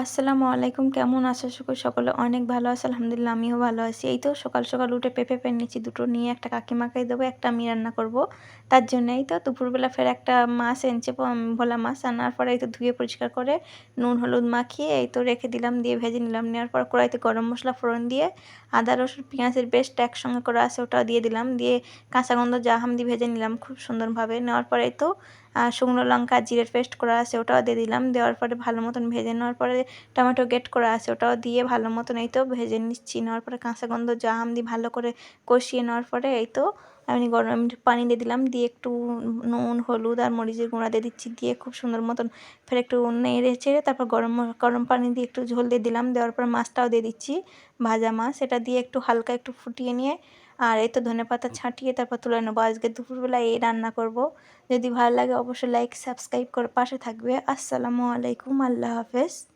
আসসালামু আলাইকুম, কেমন আছো? শুকুর সকলে অনেক ভালো আছে। আলহামদুলিল্লাহ, আমিও ভালো আছি। এই তো সকাল সকাল উঠে পেঁপে পেন নিচ্ছি দুটো নিয়ে একটা কাকিমাকাই দেবো, একটা আমি রান্না করব। তার জন্যই তো দুপুরবেলা ফের একটা মাছ এনেছে ভোলা মাছ। আনার পরে এই তো ধুয়ে পরিষ্কার করে নুন, হলুদ মাখিয়ে এই তো রেখে দিলাম, দিয়ে ভেজে নিলাম। নেওয়ার পর কড়াইতে গরম মশলা, ফোড়ন দিয়ে আদা, রসুন, পেঁয়াজের পেস্ট একসঙ্গে করে আছে, ওটাও দিয়ে দিলাম। দিয়ে কাঁচা গন্ধ, জাহাম দিয়ে ভেজে নিলাম খুব সুন্দরভাবে। নেওয়ার পরে তো শুকনো লঙ্কা জিরের পেস্ট করা আছে ওটাও দিয়ে দিলাম। দেওয়ার পরে ভালো মতন ভেজে নেওয়ার পরে টমেটো গেট করা আছে ওটাও দিয়ে ভালো মতন এই তো ভেজে নিচ্ছি। নেওয়ার পরে কাঁচা গন্ধ জাম দিয়ে ভালো করে কষিয়ে নেওয়ার পরে এই তো আমি গরম পানি দিয়ে দিলাম, দিয়ে একটু নুন, হলুদ আর মরিচের গুঁড়া দিয়ে দিচ্ছি, দিয়ে খুব সুন্দর মতন ফের একটু নেড়ে চেড়ে তারপর গরম গরম পানি দিয়ে একটু ঝোল দিয়ে দিলাম, দেওয়ার পর মাছটাও দিয়ে দিচ্ছি, ভাজা মাছ। এটা দিয়ে একটু হালকা একটু ফুটিয়ে নিয়ে, আর এই তো ধনে পাতা ছাঁটিয়ে তারপর তুলে নেব। আজকে দুপুরবেলা এই রান্না করব। যদি ভালো লাগে অবশ্যই লাইক সাবস্ক্রাইব করে পাশে থাকবে। আসসালামু আলাইকুম, আল্লাহ হাফেজ।